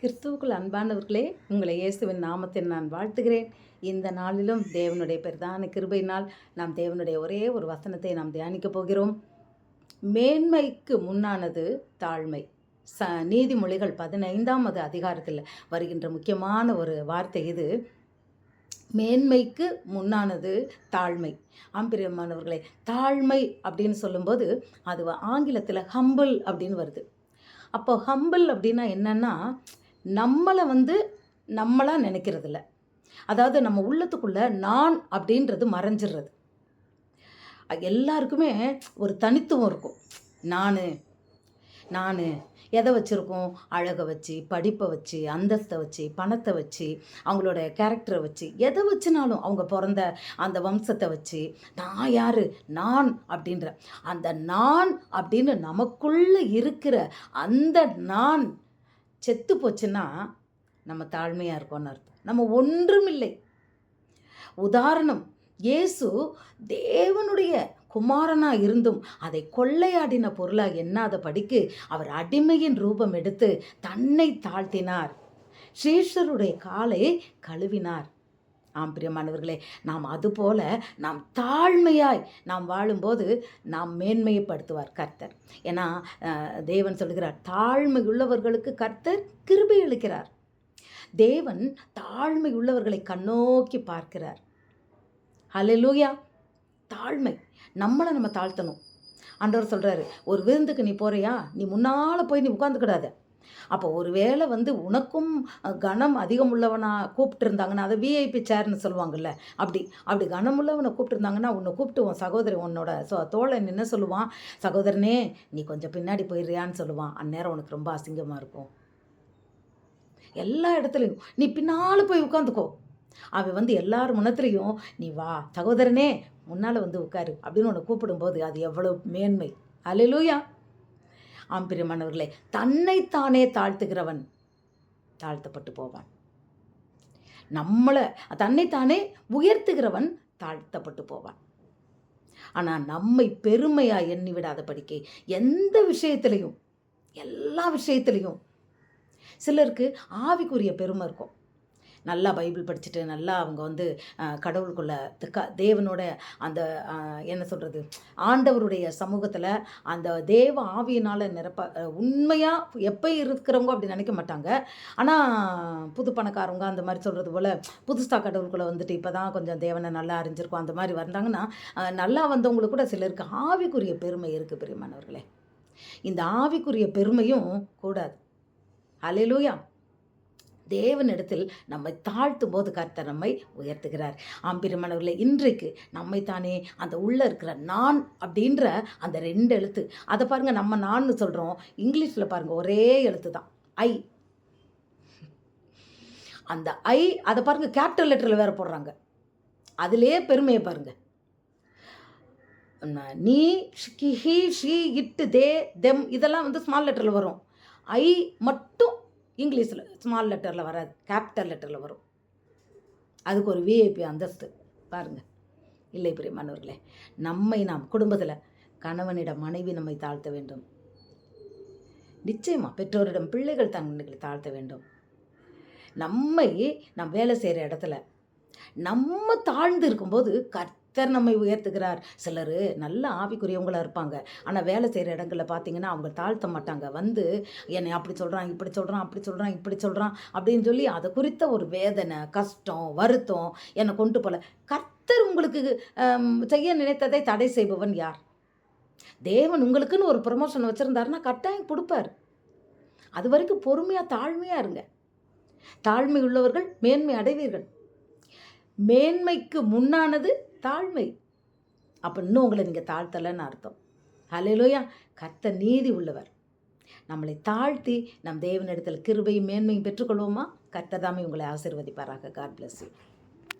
கிறிஸ்துவுக்குள் அன்பானவர்களே உங்களை இயேசுவின் நாமத்தில் நான் வாழ்த்துகிறேன். இந்த நாளிலும் தேவனுடைய பிரதான கிருபையினால் நாம் தேவனுடைய ஒரே ஒரு வசனத்தை நாம் தியானிக்கப் போகிறோம். மேன்மைக்கு முன்னானது தாழ்மை. ச நீதிமொழிகள் பதினைந்தாம் அதிகாரத்தில் வருகின்ற முக்கியமான ஒரு வார்த்தை இது. மேன்மைக்கு முன்னானது தாழ்மை. ஆம்பிரியமானவர்களே தாழ்மை அப்படின்னு சொல்லும்போது அது ஆங்கிலத்தில் ஹம்பிள் அப்படின்னு வருது. அப்போ ஹம்பிள் அப்படின்னா என்னென்னா நம்மளை வந்து நம்மளாக நினைக்கிறதில்ல. அதாவது நம்ம உள்ளத்துக்குள்ளே நான் அப்படின்றது மறைஞ்சிடுறது எல்லாருக்குமே ஒரு தனித்துவம் இருக்கும். நான் நான் எதை வச்சுருக்கோம்? அழகை வச்சு படிப்பை வச்சு அந்தஸ்தை வச்சு பணத்தை வச்சு அவங்களோட கேரக்டரை வச்சு எதை வச்சுனாலும் அவங்க பிறந்த அந்த வம்சத்தை வச்சு நான் யார்? நான் அப்படின்ற அந்த நான் அப்படின்னு நமக்குள்ளே இருக்கிற அந்த நான் செத்து போச்சுன்னா நம்ம தாழ்மையாக இருக்கோம்னு அர்த்தம். நம்ம ஒன்றும் இல்லை உதாரணம் இயேசு தேவனுடைய குமாரனாக இருந்தும் அதை கொள்ளையாடின பொருளாக எண்ணாத படிக்கு அவர் அடிமையின் ரூபம் எடுத்து தன்னை தாழ்த்தினார். ஸ்ரீஷருடைய காலை கழுவினார். ஆம் பிரியமானவர்களே நாம் அதுபோல நாம் தாழ்மையாய் நாம் வாழும்போது நாம் மேன்மையப்படுத்துவார் கர்த்தர். ஏன்னா தேவன் சொல்கிறார் தாழ்மை உள்ளவர்களுக்கு கர்த்தர் கிருபை அளிக்கிறார். தேவன் தாழ்மை உள்ளவர்களை கண்ணோக்கி பார்க்கிறார். ஹலெலூயா தாழ்மை. நம்மளை நம்ம தாழ்த்தணும். ஆண்டவர் சொல்கிறாரு ஒரு விருந்துக்கு நீ போகிறியா நீ முன்னால் போய் நீ உட்காந்துக்கிடாத அப்போ ஒருவேளை வந்து உனக்கும் கனம் அதிகம் உள்ளவனாக கூப்பிட்டுருந்தாங்கன்னா அதை விஐபி சேர்னு சொல்லுவாங்கல்ல அப்படி அப்படி கனம் உள்ளவனை கூப்பிட்டுருந்தாங்கன்னா உன்னை கூப்பிட்டு உன் சகோதரி உன்னோட ஸோ தோழன் என்ன சொல்லுவான். சகோதரனே நீ கொஞ்சம் பின்னாடி போயிடுறியான்னு சொல்லுவான். அந்நேரம் உனக்கு ரொம்ப அசிங்கமாக இருக்கும். எல்லா இடத்துலையும் நீ பின்னால் போய் உட்காந்துக்கோ. அவன் வந்து எல்லார் முனத்துலேயும் நீ வா சகோதரனே முன்னால் வந்து உட்காரு. அப்படின்னு உன்னை கூப்பிடும்போது அது எவ்வளோ மேன்மை. அலையிலூயா ஆம்பிரியமானவர்களே தன்னைத்தானே தாழ்த்துகிறவன் தாழ்த்தப்பட்டு போவான். நம்மளை தன்னைத்தானே உயர்த்துகிறவன் தாழ்த்தப்பட்டு போவான். ஆனால் நம்மை பெருமையாக எண்ணி விடாத படிக்க எந்த விஷயத்திலையும் எல்லா விஷயத்துலையும் சிலருக்கு ஆவிக்குரிய பெருமை இருக்கும். நல்லா பைபிள் படிச்சுட்டு நல்லா அவங்க வந்து கடவுளுக்குள்ள க தேவனோட அந்த என்ன சொல்கிறது ஆண்டவருடைய சமூகத்தில் அந்த தேவ ஆவியினால் நிரப்ப உண்மையாக எப்போ இருக்கிறவங்க அப்படி நினைக்க மாட்டாங்க. ஆனால் புது பணக்காரவங்க அந்த மாதிரி சொல்கிறது போல் புதுசாக கடவுளுக்குள்ளே வந்துட்டு இப்போ தான் கொஞ்சம் தேவனை நல்லா அறிஞ்சிருக்கோம் அந்த மாதிரி வந்தாங்கன்னா நல்லா வந்தவங்களுக்கு கூட சிலருக்கு ஆவிக்குரிய பெருமை இருக்குது பெரியமானவர்களே. இந்த ஆவிக்குரிய பெருமையும் கூடாது. அலையிலூயா தேவனிடத்தில் நம்மை தாழ்த்தும் போது கர்த்தர் நம்மை உயர்த்துகிறார். ஆம்பிரமணவர்களே இன்றைக்கு நம்மை தானே அந்த உள்ளே இருக்கிற நான் அப்படின்ற அந்த ரெண்டு எழுத்து அதை பாருங்கள் நம்ம நான்னு சொல்கிறோம் இங்கிலீஷில் பாருங்கள் ஒரே எழுத்து தான் ஐ. அந்த ஐ அதை பாருங்கள் கேபிட்டல் லெட்டரில் வேறு போடுறாங்க. அதிலே பெருமையை பாருங்கள் நீ ஹி ஷி இட்டு தே தெம் இதெல்லாம் வந்து ஸ்மால் லெட்டரில் வரும். ஐ மட்டும் இங்கிலீஷில் ஸ்மால் லெட்டரில் வராது கேபிட்டல் லெட்டரில் வரும். அதுக்கு ஒரு விஐபி அந்தஸ்து பாருங்கள் இல்லை பிரியமானவர்களே நம்மை நாம் குடும்பத்தில் கணவனிடம் மனைவி நம்மை தாழ்த்த வேண்டும். நிச்சயமாக பெற்றோரிடம் பிள்ளைகள் தங்களை தாழ்த்த வேண்டும். நம்மை நாம் வேலை செய்கிற இடத்துல நம்ம தாழ்ந்து இருக்கும்போது கற் கர்த்தர் நம்மை உயர்த்துகிறார். சிலர் நல்ல ஆவிக்குரியவங்களாக இருப்பாங்க. ஆனால் வேலை செய்கிற இடங்களில் பார்த்தீங்கன்னா அவங்க தாழ்த்த மாட்டாங்க. வந்து என்னை அப்படி சொல்கிறான் இப்படி சொல்கிறான் அப்படி சொல்கிறான் இப்படி சொல்கிறான் அப்படின்னு சொல்லி அதை குறித்த ஒரு வேதனை கஷ்டம் வருத்தம் என்னை கொண்டு போல. கர்த்தர் உங்களுக்கு செய்ய நினைத்ததை தடை செய்பவன் யார்? தேவன் உங்களுக்குன்னு ஒரு ப்ரமோஷன் வச்சுருந்தாருன்னா கட்டாயம் கொடுப்பார். அது வரைக்கும் பொறுமையாக தாழ்மையாக இருங்க. தாழ்மை உள்ளவர்கள் மேன்மை அடைவீர்கள். மேன்மைக்கு முன்னானது தாழ்மை. அப்போ இன்னும் உங்களை நீங்கள் தாழ்த்தலைன்னு அர்த்தம். ஹலையிலோயா கர்த்த நீதி உள்ளவர். நம்மளை தாழ்த்தி நம் தேவனிடத்தில் கிருபையும் மேன்மையும் பெற்றுக்கொள்வோமா? கத்ததாமே உங்களை ஆசிர்வதிப்பாராக. God bless you